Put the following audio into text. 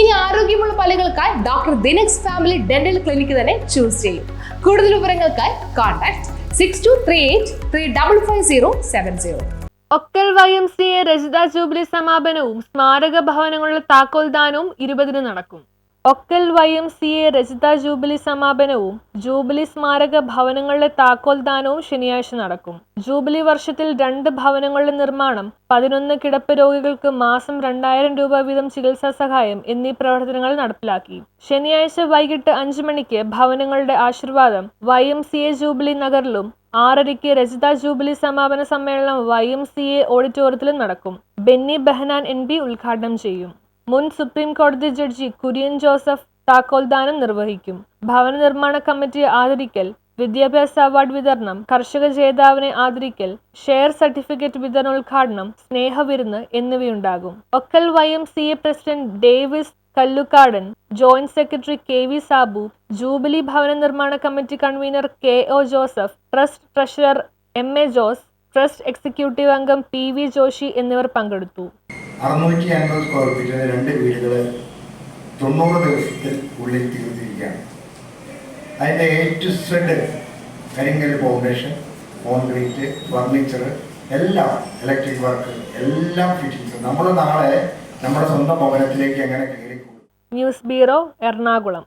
ഇനി ആരോഗ്യമുള്ള പല്ലുകൾക്കായി ഡോക്ടർ ദിനക്സ് ഫാമിലി ഡെന്റൽ ക്ലിനിക്ക് തന്നെ ചൂസ് ചെയ്യും. കൂടുതൽ വിവരങ്ങൾക്കായി contact six two three eight three double five zero seven zero Okkal Y M C A Rajitha jubilee സമാപനവും സ്മാരക ഭവനങ്ങളുടെ താക്കോൽദാനവും ഇരുപതിന് നടക്കും. Okkal Y M C A Rajitha jubilee സമാപനവും ജൂബിലി സ്മാരക ഭവനങ്ങളുടെ താക്കോൽദാനവും ശനിയാഴ്ച നടക്കും. ജൂബിലി വർഷത്തിൽ രണ്ട് ഭവനങ്ങളുടെ നിർമ്മാണം പതിനൊന്ന് കിടപ്പ് രോഗികൾക്ക് മാസം രണ്ടായിരം രൂപ വീതം ചികിത്സാ സഹായം എന്നീ പ്രവർത്തനങ്ങൾ നടപ്പിലാക്കി. ശനിയാഴ്ച വൈകിട്ട് അഞ്ചു മണിക്ക് ഭവനങ്ങളുടെ ആശീർവാദം Y M C A jubilee നഗറിലും ആറരയ്ക്ക് രജിത ജൂബിലി സമാപന സമ്മേളനം വൈ എം സി എ ഓഡിറ്റോറിയത്തിലും നടക്കും. ബെന്നി ബെഹനാൻ എൻ ഉദ്ഘാടനം ചെയ്യും. മുൻ സുപ്രീം കോടതി ജഡ്ജി കുര്യൻ ജോസഫ് താക്കോൽദാനം നിർവഹിക്കും. ഭവന നിർമ്മാണ കമ്മിറ്റി ആദരിക്കൽ വിദ്യാഭ്യാസ അവാർഡ് വിതരണം കർഷക ജേതാവിനെ ആദരിക്കൽ ഷെയർ സർട്ടിഫിക്കറ്റ് വിതരണോദ്ഘാടനം സ്നേഹവിരുന്ന് എന്നിവയുണ്ടാകും. Okkal Y M C A president Davis Kallukkadan joint secretary K V Sabu jubilee ഭവന നിർമ്മാണ committee convener K O Joseph trust treasurer M A Jose trust executive അംഗം പി വി ജോഷി എന്നിവർ പങ്കെടുത്തു. അറുന്നൂറ്റി അൻപത് സ്ക്വയർ ഫീറ്റിന് രണ്ട് വീടുകൾ തൊണ്ണൂറ് ദിവസത്തിൽ ഉള്ളിൽ തീർത്തിരിക്കുകയാണ് അതിന്റെ എ ടു സെഡ് കരിങ്കൽ ഫൗണ്ടേഷൻ കോൺക്രീറ്റ് ഫർണിച്ചർ എല്ലാം ഇലക്ട്രിക് വർക്ക് എല്ലാം ഫിറ്റിങ്സ് നമ്മൾ നാളെ നമ്മുടെ സ്വന്തം ഭവനത്തിലേക്ക് എങ്ങനെ കയറി ന്യൂസ് ബ്യൂറോ എറണാകുളം.